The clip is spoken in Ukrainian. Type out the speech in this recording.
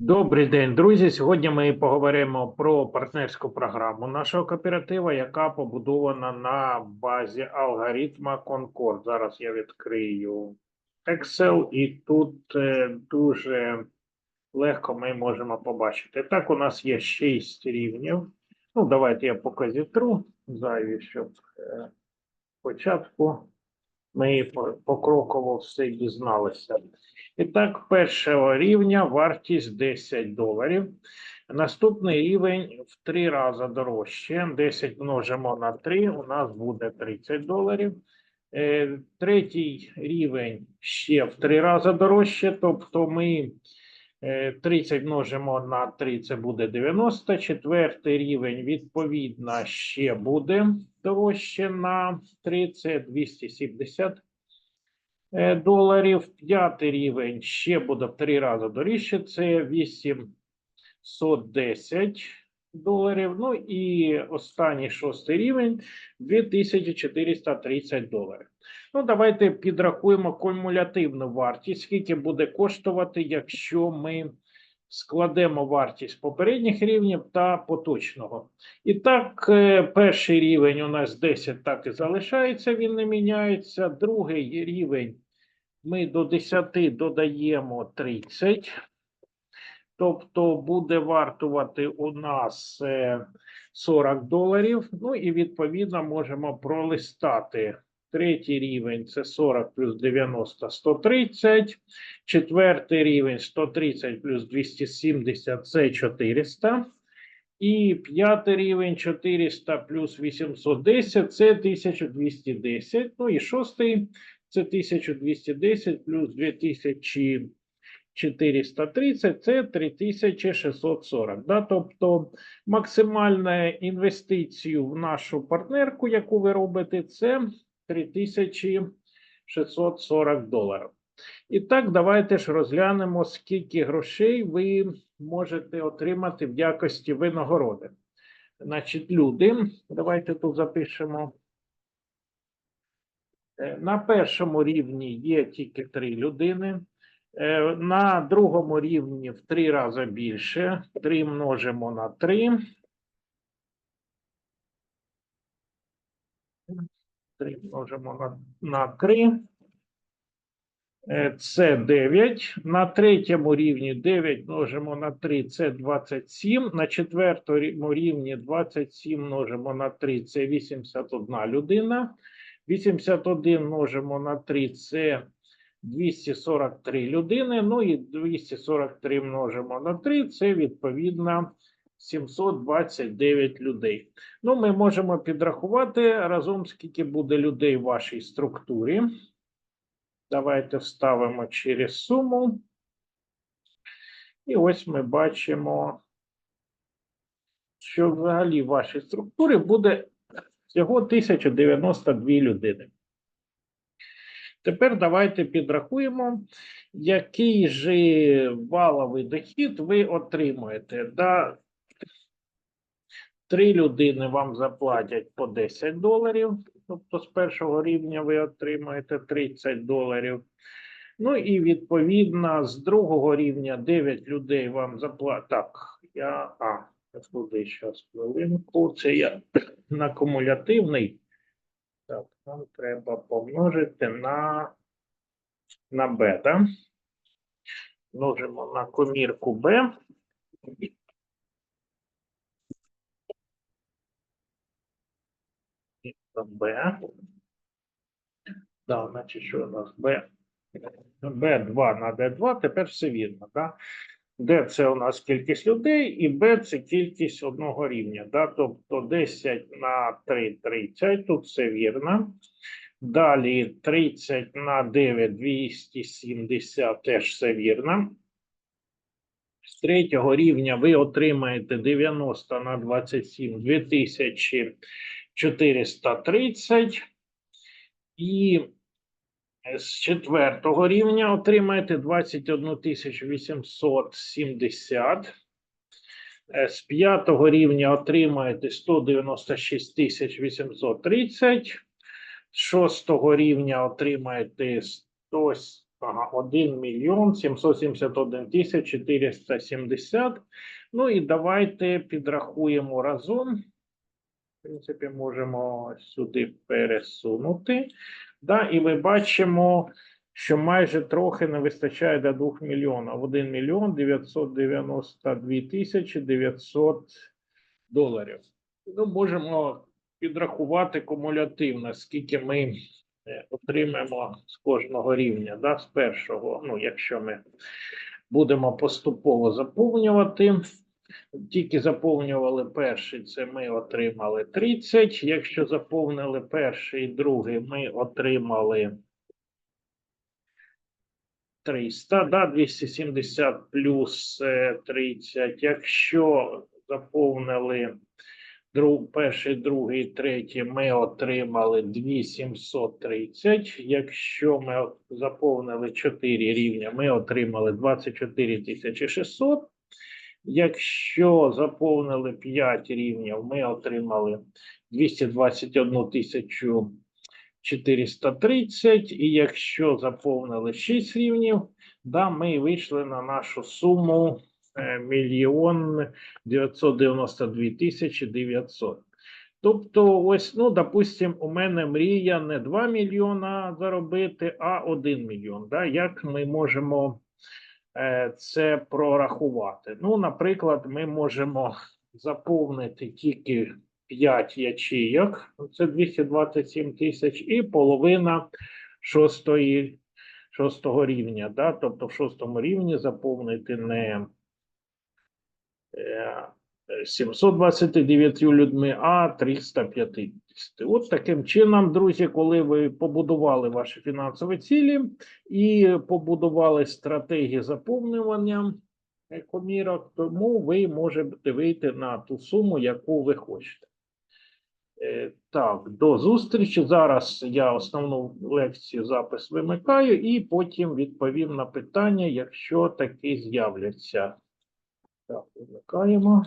Добрий день, друзі. Сьогодні ми поговоримо про партнерську програму нашого кооператива, яка побудована на базі алгоритма Concord. Зараз я відкрию Excel, і тут е, дуже легко ми можемо побачити. Так, у нас є 6 рівнів. Ну, давайте я поки зайві, щоб е, спочатку ми покроково все дізналися. І так, першого рівня вартість 10 доларів. Наступний рівень в 3 рази дорожче. 10 множимо на 3, у нас буде 30 доларів. Е, Третій рівень ще в 3 рази дорожче, тобто ми е, 30 множимо на 3, це буде 90. Четвертий рівень, відповідно, ще буде дорожче на 3, це 270 е, доларів. П'ятий рівень ще буде в три рази доріжче. Це 810 доларів. Ну і останній шостий рівень 2430 доларів. Ну, давайте підрахуємо кумулятивну вартість, скільки буде коштувати, якщо ми складемо вартість попередніх рівнів та поточного. І так, е, перший рівень у нас 10 так і залишається, він не міняється. Другий рівень ми до 10 додаємо 30. Тобто буде вартувати у нас е, 40 доларів. Ну і відповідно можемо пролистати. Третій рівень це 40 плюс 90 130. Четвертий рівень 130 плюс 270 це 400. І п'ятий рівень 400 плюс 810 це 1210. Ну і шостий це 1210 плюс 2430 це 3640. Да? Тобто максимальна інвестицію в нашу партнерку, яку ви робите, це 3640 доларів. І так, давайте ж розглянемо, скільки грошей ви можете отримати в якості винагороди. Значить, люди, давайте тут запишемо. Е, На першому рівні є тільки три людини. Е, На другому рівні в три рази більше. 3 множимо на 3. 3 множимо на, на 3. Е, Це 9. На третьому рівні 9 множимо на 3 це 27. На четвертому рівні 27 множимо на 3 це 81 людина. 81 множимо на 3 це 243 людини. Ну і 243 множимо на 3 це відповідно 729 людей. Ну, ми можемо підрахувати разом, скільки буде людей в вашій структурі. Давайте вставимо через суму. І ось ми бачимо, що взагалі в вашій структурі буде всього 1092 людини. Тепер давайте підрахуємо, який же валовий дохід ви отримуєте. Три людини вам заплатять по 10 доларів, тобто з першого рівня ви отримаєте 30 доларів. Ну і відповідно з другого рівня 9 людей вам заплатять. Так, я. А, куди зараз хвилинку. Це я на кумулятивний. Так, нам треба помножити на, на так? Множимо на комірку b. І. Да, значить, що у нас b? b2 на d2, тепер все вірно, так? D це у нас кількість людей, і B це кількість одного рівня. Да? Тобто 10 на 3 30, тут все вірно. Далі 30 на 9 270, теж все вірно. З третього рівня ви отримаєте 90 на 27 2430. І з четвертого рівня отримаєте 21 870. Е, З п'ятого рівня отримаєте 196 830. З шостого рівня отримаєте 100, Ага, 1 мільйон 771 тисяч 470. Ну і давайте підрахуємо разом. В принципі, можемо сюди пересунути. Да, і ми бачимо, що майже трохи не вистачає до 2 мільйонів. 1 мільйон 992 тисячі 900 доларів. Ну, можемо підрахувати кумулятивно, скільки ми е, отримаємо з кожного рівня, да, з першого, ну, якщо ми будемо поступово заповнювати. Тільки заповнювали перший, це ми отримали 30. Якщо заповнили перший і другий, ми отримали 300, да, 270 плюс е, 30. Якщо заповнили друг, перший, другий, третій, ми отримали 2730. Якщо ми заповнили 4 рівня, ми отримали 24 600. Якщо заповнили 5 рівнів, ми отримали 221 тисячу 430. І якщо заповнили 6 рівнів, да, ми вийшли на нашу суму е, мільйон 992 тисячі 900. Тобто, ось, ну, допустим, у мене мрія не 2 мільйона заробити, а 1 мільйон. Да? Як ми можемо це прорахувати? Ну, наприклад, ми можемо заповнити тільки 5 ячейок, це 227 тисяч, і половина шостої, шостого рівня. Да? Тобто в шостому рівні заповнити не е, 729 людьми, а 350. От таким чином, друзі, коли ви побудували ваші фінансові цілі і побудували стратегії заповнювання е, комірок, тому ви можете вийти на ту суму, яку ви хочете. Е, Так, до зустрічі. Зараз я основну лекцію запис вимикаю і потім відповім на питання, якщо такі з'являться. Так, вимикаємо.